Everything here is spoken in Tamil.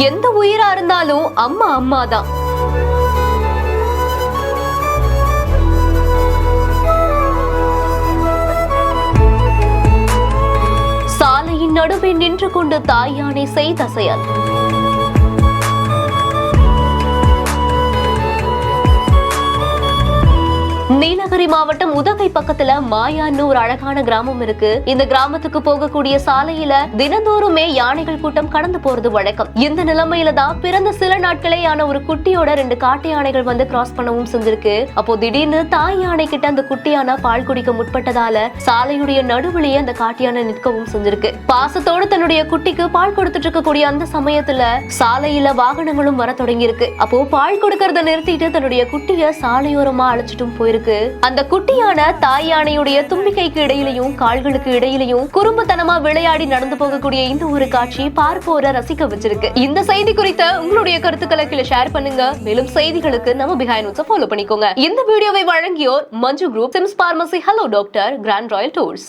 எந்த உயிரா இருந்தாலும் அம்மா அம்மா தான் சாலையின் நடுவே நின்று கொண்டு தாயானை செய்த செயல் மாவட்டம் உதகை பக்கத்துல மாயான்னு ஒரு அழகான கிராமம் இருக்கு. இந்த கிராமத்துக்கு போகக்கூடிய சாலையில தினந்தோறுமே யானைகள் கூட்டம் கடந்து போறது வழக்கம். இந்த நிலைமையில தான் பிறந்த சில நாட்களே ஆன ஒரு குட்டியோட ரெண்டு காட்டு யானைகள் வந்து கிராஸ் பண்ணவும் செஞ்சிருக்கு. அப்போ திடீர்னு தாய் யானை கிட்ட அந்த குட்டியான பால் குடிக்க முற்பட்டதால சாலையுடைய நடுவிலேயே அந்த காட்டு யானை நிற்கவும் செஞ்சிருக்கு. பாசத்தோடு தன்னுடைய குட்டிக்கு பால் கொடுத்துட்டு இருக்கக்கூடிய அந்த சமயத்துல சாலையில வாகனங்களும் வர தொடங்கி இருக்கு அப்போ பால் கொடுக்கறத நிறுத்திட்டு தன்னுடைய குட்டிய சாலையோரமா அழைச்சிட்டும் போயிருக்கு. அந்த குட்டியான தாய் யானையுடைய தும்பிக்கைக்கு இடையிலையும் கால்களுக்கு இடையிலையும் குறும்புத்தனமா விளையாடி நடந்து போகக்கூடிய இந்த ஒரு காட்சி பார்ப்போர ரசிக்க வச்சிருக்கு. இந்த செய்தி குறித்த உங்களுடைய கருத்துக்களை கீழே ஷேர் பண்ணுங்க. மேலும் செய்திகளுக்கு நம்ம பிஹைண்ட் ஃபாலோ பண்ணிக்கோங்க. இந்த வீடியோவை வழங்கியோர் Manju group SIMS pharmacy hello doctor grand royal tours